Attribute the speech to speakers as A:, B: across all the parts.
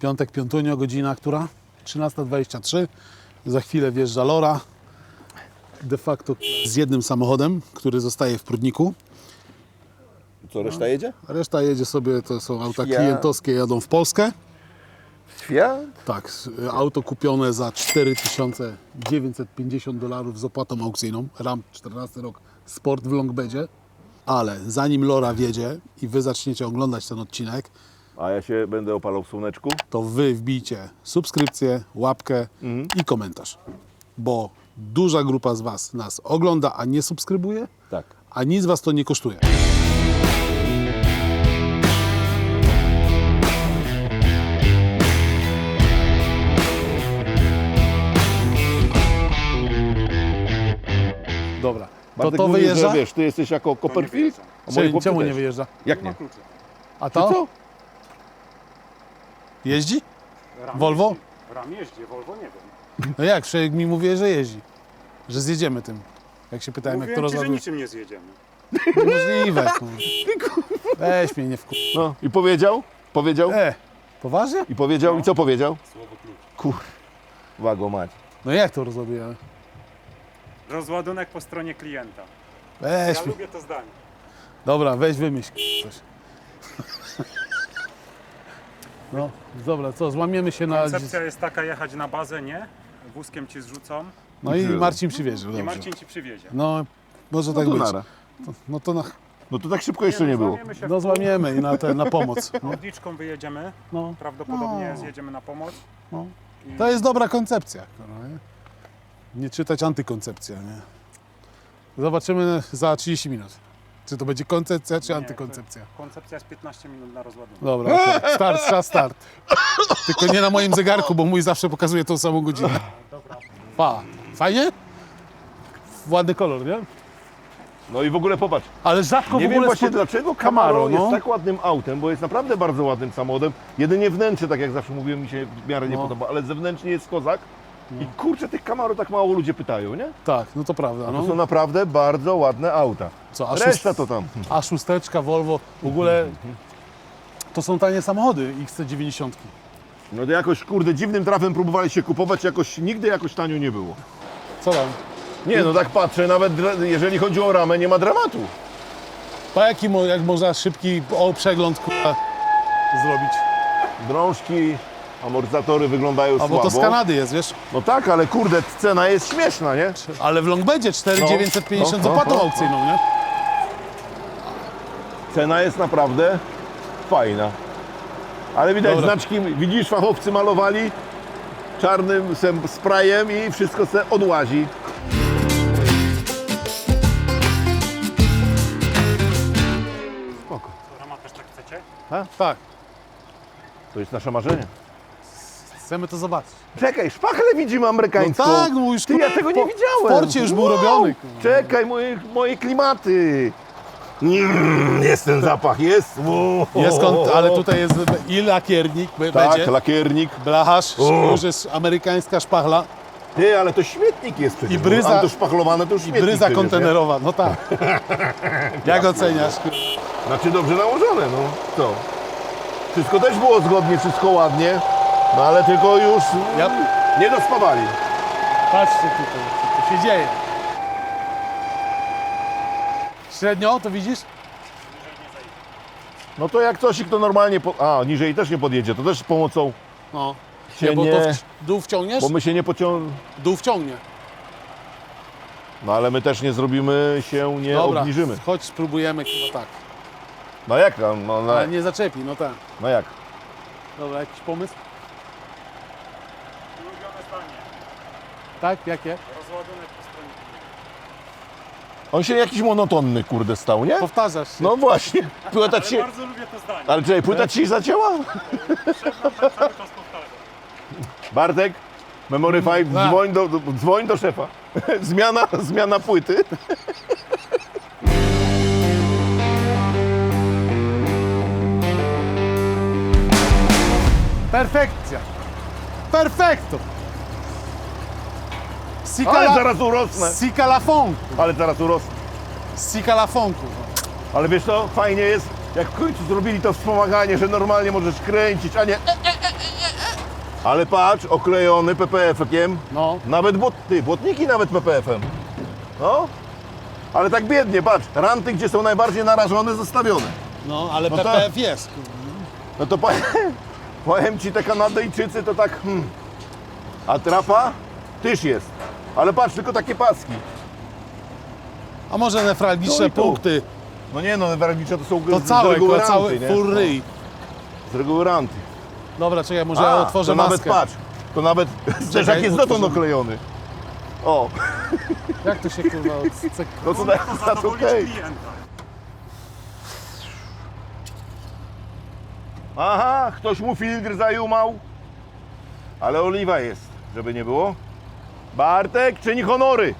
A: Piątek, piątunio, godzina która? 13.23. Za chwilę wjeżdża Lora. De facto z jednym samochodem, który zostaje w Prudniku.
B: Co, reszta jedzie?
A: Reszta jedzie sobie, to są auta
B: Ja-
A: klientowskie, jadą w Polskę.
B: Świat?
A: Tak, auto kupione za 4950 dolarów z opłatą aukcyjną. Ram 14 rok, sport w Longbedzie. Ale zanim Lora wjedzie i wy zaczniecie oglądać ten odcinek,
B: A ja się będę opalał w słoneczku.
A: to wy wbijcie subskrypcję, łapkę i komentarz. Bo duża grupa z was nas ogląda, a nie subskrybuje,
B: Tak.
A: a nic was to nie kosztuje. Dobra, to
B: Bartek
A: to
B: mówi,
A: wyjeżdża?
B: Że, wiesz, ty jesteś jako Copperfield, a moje
A: Czemu,
B: chłopcy
A: czemu
B: też.
A: nie wyjeżdża?
B: Jak nie?
A: A
B: To
A: to?
B: co?
A: Jeździ?
C: Ram
A: Volvo?
C: Jeździ. Ram jeździ, Volvo nie wiem.
A: No jak, Szejek mi mówi, że jeździ. Że zjedziemy tym. Jak się pytałem, jak to
C: Mówiłem ci, że
A: rozładuje.
C: niczym nie zjedziemy.
A: Niemożliwe. kurwa. Weź mnie, nie wkur...
B: No i powiedział? Powiedział?
A: E, poważnie?
B: I powiedział?
A: No.
B: I co powiedział?
C: Słowo klucz.
B: Kur... Wago mać.
A: No jak to rozładujemy?
C: Rozładunek po stronie klienta.
A: Weź
C: Ja
A: mi.
C: lubię to zdanie.
A: Dobra, weź wymyśl coś. No, dobra, co, złamiemy się na...
C: Koncepcja jest taka, jechać na bazę, nie? Wózkiem ci zrzucą
A: No i Marcin przywiezie,
C: i
A: dobrze.
C: Marcin ci przywiezie.
A: No, może tak
B: No to
A: być.
B: nara.
A: No to na,
B: No to tak szybko jeszcze nie było.
C: Złamiemy się w
A: no
C: pół,
A: złamiemy i na, te, na pomoc. No,
C: Odliczką wyjedziemy.
A: no,
C: Prawdopodobnie
A: No.
C: zjedziemy na pomoc.
A: no. To jest dobra koncepcja. kurwa, Nie, nie czytać antykoncepcja, nie? Zobaczymy za 30 minut. Czy to będzie koncepcja, czy
C: Nie,
A: antykoncepcja.
C: Koncepcja jest 15 minut na rozładunek.
A: Dobra, okej. start, czas start. Tylko nie na moim zegarku, bo mój zawsze pokazuje tą samą godzinę.
C: Dobra.
A: Pa. Fajnie? Ładny kolor, nie?
B: No i w ogóle popatrz.
A: Ale rzadko
B: Nie
A: w
B: wiem
A: ogóle
B: właśnie
A: spod-
B: dlaczego
A: Camaro,
B: Camaro
A: no.
B: jest tak ładnym autem, bo jest naprawdę bardzo ładnym samochodem. Jedynie wnętrze, tak jak zawsze mówiłem, mi się w miarę nie
A: No.
B: podoba, ale zewnętrznie jest kozak. I kurczę, tych Camaro tak mało ludzie pytają, nie?
A: Tak, no to prawda.
B: To
A: No.
B: są naprawdę bardzo ładne auta.
A: Co, a,
B: Reszta
A: szóst...
B: to tam.
A: a szósteczka, Volvo, w ogóle to są tanie samochody XC90.
B: No to jakoś, kurde, dziwnym trafem próbowali się kupować, jakoś nigdy jakoś tanio nie było.
A: Co tam?
B: Nie, no tak patrzę, nawet dra- jeżeli chodzi o ramę, nie ma dramatu.
A: Pa jaki mo, jak można szybki o, przegląd kurwa, zrobić?
B: Drążki, amortyzatory wyglądają
A: A bo
B: słabo.
A: to z Kanady jest, wiesz?
B: No tak, ale kurde, cena jest śmieszna, nie?
A: Ale w Longbedzie 4950
B: No,
A: z
B: no,
A: opłatą
B: no,
A: aukcyjną, nie?
B: Cena jest naprawdę fajna. Ale widać
A: Dobra.
B: znaczki, widzisz, fachowcy malowali czarnym sem- sprayem i wszystko se odłazi. Spoko.
C: Rama też tak chcecie?
A: Tak,
B: To jest nasze marzenie.
A: Chcemy to zobaczyć.
B: Czekaj, szpachlę widzimy amerykańską.
A: No tak, no już
B: Ty, ja tego nie widziałem.
A: W porcie już był robiony.
B: Czekaj, moje, moje klimaty. Mm, jest ten zapach, jest. Wow.
A: Jest kont- ale tutaj jest i lakiernik
B: Tak,
A: będzie,
B: lakiernik.
A: blacharz, już jest amerykańska szpachla
B: Ty, ale to śmietnik jest przecież.
A: I bryza-
B: to szpachlowane to już
A: i bryza kontenerowa. No tak. Jak oceniasz?
B: Znaczy dobrze nałożone, no. Co? Wszystko też było zgodnie, wszystko ładnie. No ale tylko już
A: Ja,
B: nie dospawali.
A: patrzcie tutaj, co tu się dzieje. Średnio, to widzisz?
B: No to jak coś, to normalnie... Po... A, niżej też nie podjedzie, to też z pomocą...
A: No.
B: Się
A: Nie, bo
B: nie-
A: to dół wciągniesz?
B: Bo my się nie pociąg...
A: Dół wciągnie.
B: No ale my też nie zrobimy się, nie
A: Dobra,
B: obniżymy.
A: chodź spróbujemy chyba tak.
B: No jak tam? No, no,
A: Ale nie zaczepi, no tak.
B: no jak?
A: Dobra, jakiś pomysł?
C: Ulubione zdanie.
A: Tak, jakie?
C: Rozładunek po stronie.
B: On się jakiś monotonny, kurde, stał, nie?
A: Powtarzasz się.
B: No właśnie. Płyta
C: Ale
B: ci się...
C: bardzo lubię to zdanie.
B: Ale czekaj, płyta ci się zacięła?
C: Szef nam tak cały czas powtarza.
B: Bartek, Memory 5,
A: Tak.
B: dzwoń do, do- dzwoń do szefa. Zmiana, zmiana płyty.
A: Perfekcja. Perfekto. Sika
B: Ale
A: la,
B: zaraz urosnę.
A: sika la fon.
B: Ale zaraz urosnę.
A: Sika la fon, kurwa.
B: Ale wiesz co, fajnie jest, jak w końcu zrobili to wspomaganie, że normalnie możesz kręcić, a nie e, e, e, e, Ale patrz, oklejony PPF-kiem.
A: No.
B: Nawet błot, ty, błotniki nawet PPF-em. No. Ale tak biednie, patrz. Ranty, gdzie są najbardziej narażone, zostawione.
A: No, ale
B: No to-
A: PPF jest.
B: No to powiem, powiem Ci, te Kanadyjczycy to tak... Hmm. A trapa też jest. Ale patrz, tylko takie paski.
A: A może nefralgiczne
B: Tu i tu.
A: punkty.
B: No nie no, newralgicze to są
A: To
B: z, z
A: całe,
B: reguły
A: kurwa, cały
B: ranty, nie?
A: full ryj.
B: No, z reguły ranty.
A: Dobra, czekaj, może ja otworzę
B: to
A: maskę.
B: nawet patrz, to nawet zderzak jest dotąd
A: otworzymy.
B: oklejony. O,
A: Jak to się kurwa odcek...
B: no to
C: To zadowolić
B: okej.
C: klienta.
B: Aha, ktoś mu filtr zajumał. Ale oliwa jest, żeby nie było. Bartek, czyni honory.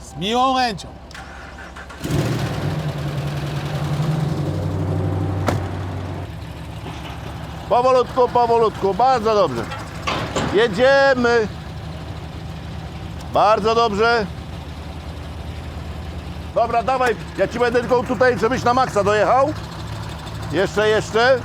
A: Z miłą chęcią.
B: Powolutku, powolutku, bardzo dobrze. Jedziemy. Bardzo dobrze. Dobra, dawaj, ja ci będę tylko tutaj, żebyś na maksa dojechał. Jeszcze, jeszcze.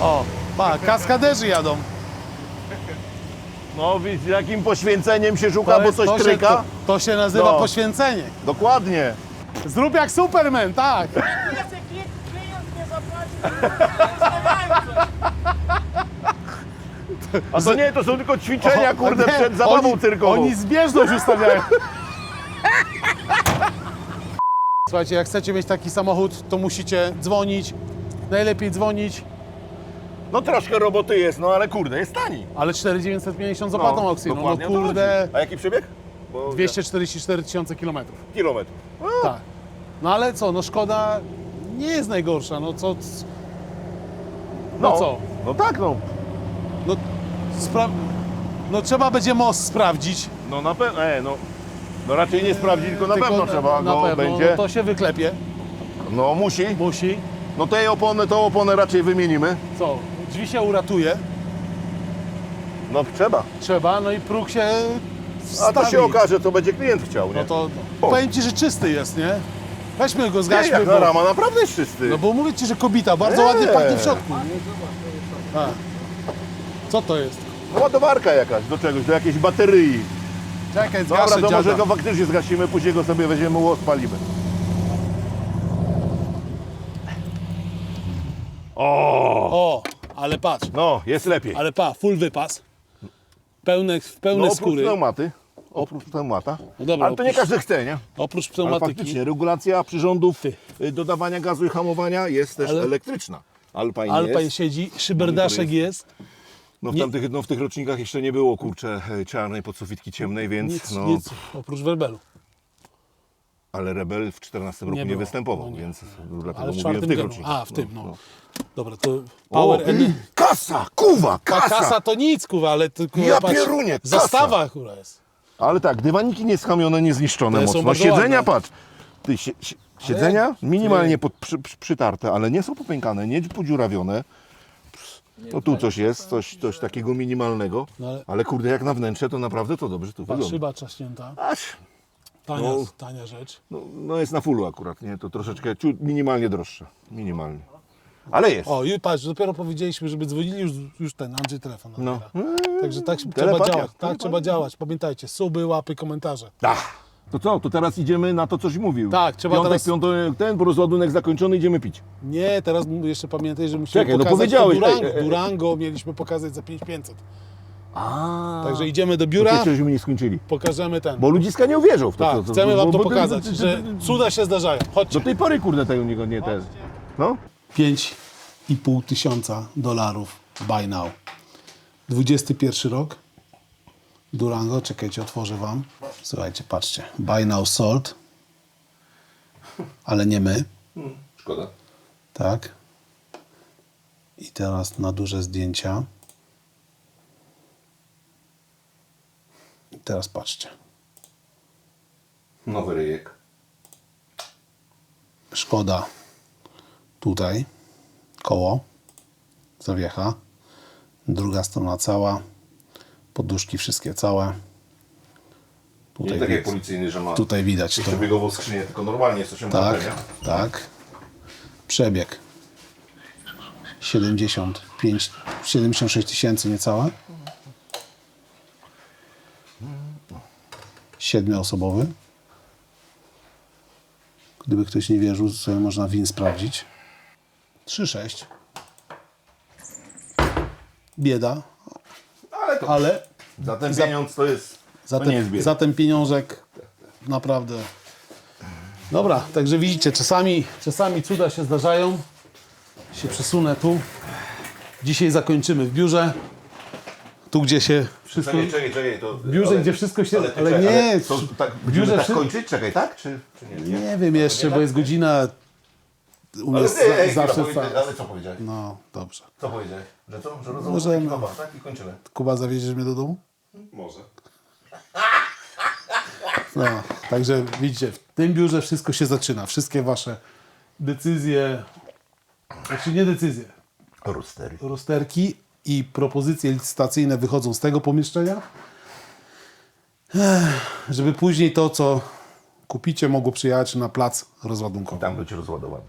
A: O, pa, kaskaderzy jadą.
B: No, widzisz, jakim poświęceniem się szuka, bo coś
A: to, się,
B: tryka.
A: to, to się nazywa
B: No.
A: poświęcenie.
B: Dokładnie.
A: Zrób jak Superman, tak.
D: Jeszcze klient, klient nie zapłacił.
B: A to nie, to są tylko ćwiczenia, kurde,
A: Nie,
B: przed zabawą
A: oni,
B: cyrkową.
A: Oni zbieżność ustawiają. Słuchajcie, jak chcecie mieć taki samochód, to musicie dzwonić. Najlepiej dzwonić,
B: No troszkę roboty jest, no ale kurde, jest tani.
A: ale 4950 z opłatą aukcyjną. No
B: dokładnie o to
A: kurde.
B: A jaki przebieg? Bo
A: 244 tysiące kilometrów.
B: kilometrów.
A: Tak. No ale co, no szkoda nie jest najgorsza. No co? No, co?
B: No tak, no.
A: No, spra- no trzeba będzie most sprawdzić.
B: No na pewno, e, no. No raczej nie sprawdzić, tylko na
A: Tylko
B: pewno trzeba
A: na
B: go
A: pewno,
B: będzie.
A: No to się wyklepie.
B: No musi.
A: Musi.
B: No tej opony, tą oponę raczej wymienimy.
A: Co? Drzwi się uratuje.
B: No trzeba.
A: Trzeba, no i próg się
B: A to się okaże, co będzie klient chciał, nie?
A: No to
B: O.
A: powiem Ci, że czysty jest, nie? Weźmy go,
B: nie,
A: zgaśmy
B: jak na rama, naprawdę jest czysty.
A: No bo mówię Ci, że kobita, bardzo
B: Nie.
A: ładnie pachnie w środku. A. Co to jest?
B: No, ładowarka jakaś do czegoś, do jakiejś baterii.
A: Czekaj,
B: Dobra,
A: zgaszę
B: to może
A: dziada.
B: go faktycznie zgasimy, później go sobie weźmiemy, łos palimy. O!
A: O, ale patrz,
B: No, jest lepiej.
A: ale pa, full wypas. Pełne, pełne
B: no, oprócz
A: skóry.
B: pneumaty. Oprócz pneumata.
A: No dobra,
B: Ale to nie
A: oprócz-
B: każdy chce, nie?
A: Oprócz
B: Ale
A: pneumatyki.
B: faktycznie regulacja przyrządów
A: Ty.
B: y, dodawania gazu i hamowania jest też
A: Ale-
B: elektryczna. Alpine,
A: Alpine
B: jest.
A: siedzi, szyberdaszek jest.
B: No w,
A: nie-
B: tamtych, no w tych rocznikach jeszcze nie było, kurczę, e, czarnej podsufitki ciemnej, więc
A: Nic,
B: no...
A: nic, oprócz werbelu.
B: Ale Rebel w 14 roku nie,
A: było.
B: występował,
A: No nie.
B: więc dlatego
A: Ale w
B: mówiłem w tych rocznikach.
A: A, w tym, no.
B: no.
A: Dobra, to
B: O,
A: Power N...
B: Kasa, kuwa, kasa!
A: kasa to nic, kurwa, ale to, kurwa,
B: Ja
A: patrz,
B: pierunie, kasa.
A: Zastawa, kurwa, jest.
B: Ale tak, dywaniki nieskamione, niezniszczone mocno. Siedzenia,
A: ładne.
B: patrz. Ty, sie, sie, siedzenia minimalnie pod, przy, przy, przytarte, ale nie są popękane, nie podziurawione. No tu coś jest, coś, coś takiego minimalnego.
A: No ale-
B: ale... kurde, jak na wnętrze, to naprawdę to dobrze tu
A: Patrz,
B: wygląda.
A: szyba trzaśnięta,
B: Aż,
A: tania,
B: No.
A: tania rzecz.
B: no, no jest na fullu akurat, nie? To troszeczkę, ciut, minimalnie droższe. Minimalnie. Ale jest.
A: O, i patrz, dopiero powiedzieliśmy, żeby dzwonili, już, już ten Andrzej telefon
B: No.
A: Także tak trzeba
B: Telepatia.
A: działać, tak
B: Telepatia.
A: trzeba działać. Pamiętajcie, suby, łapy, komentarze.
B: Ach, to co, to teraz idziemy na to, coś mówił.
A: Tak, trzeba
B: Piątek,
A: teraz-
B: piątek, ten, rozładunek zakończony, idziemy pić.
A: Nie, teraz jeszcze pamiętaj, że musimy
B: Czekaj, no
A: pokazać
B: powiedziałeś,
A: to Durango.
B: ej, ej, ej.
A: Durango mieliśmy pokazać za 5500.
B: A.
A: Także idziemy do
B: To
A: biura,
B: jeszcze żeśmy nie skończyli.
A: pokażemy ten.
B: Bo ludziska nie uwierzą w to.
A: Tak,
B: to, to,
A: chcemy wam
B: bo-
A: to
B: bo-
A: pokazać, że cuda się zdarzają. Chodźcie.
B: Do tej pory, kurde, tego nie, nie ten. No?
A: 5,5 tysiąca dolarów buy now. 21 rok. Durango, czekajcie, otworzę wam. Słuchajcie, patrzcie. Buy now sold. Ale nie my,
B: Szkoda.
A: tak? I teraz na duże zdjęcia. I teraz patrzcie.
B: Nowy ryjek.
A: Szkoda tutaj, koło, zawiecha, druga strona cała, poduszki wszystkie całe,
B: Nie
A: Tutaj,
B: tak jak
A: widać,
B: policyjny, że ma
A: tutaj widać to.
B: przebiegową skrzynię, tylko normalnie jest 8
A: Tak,
B: nie?
A: tak. Przebieg 75, 76 tysięcy niecałe. Siedmioosobowy. Gdyby ktoś nie wierzył, to sobie można win sprawdzić. 3,6. Bieda,
B: Ale to
A: ale
B: za ten pieniądz to jest,
A: za
B: to nie jest
A: ten,
B: bieda.
A: za ten pieniążek naprawdę. Dobra, także widzicie, czasami, czasami cuda się zdarzają. Się przesunę tu. Dzisiaj zakończymy w biurze. Tu, gdzie się wszystko.
B: Czekaj, czekaj, czekaj. To,
A: W biurze, gdzie wszystko się.
B: Ale, ty
A: Ale
B: czekaj,
A: nie,
B: ale to, tak,
A: w biurze
B: tak kończyć? Czekaj, tak? Czy, czy nie?
A: Nie wiem jeszcze, bo jest godzina. U mnie
B: chwila,
A: zawsze.
B: ale co powiedziałeś?
A: No, dobrze.
B: Co powiedziałeś? Że co? Że rozumiem
A: Możemy.
B: Nowa, tak? I kończymy.
A: Kuba, zawieziesz mnie do domu?
C: Może.
A: No, także widzicie, w tym biurze wszystko się zaczyna. Wszystkie wasze decyzje, znaczy nie decyzje,
B: Rustery.
A: rozterki i propozycje licytacyjne wychodzą z tego pomieszczenia, Ech, żeby później to, co kupicie, mogło przyjechać na plac rozładunkowy.
B: Tam być rozładowany.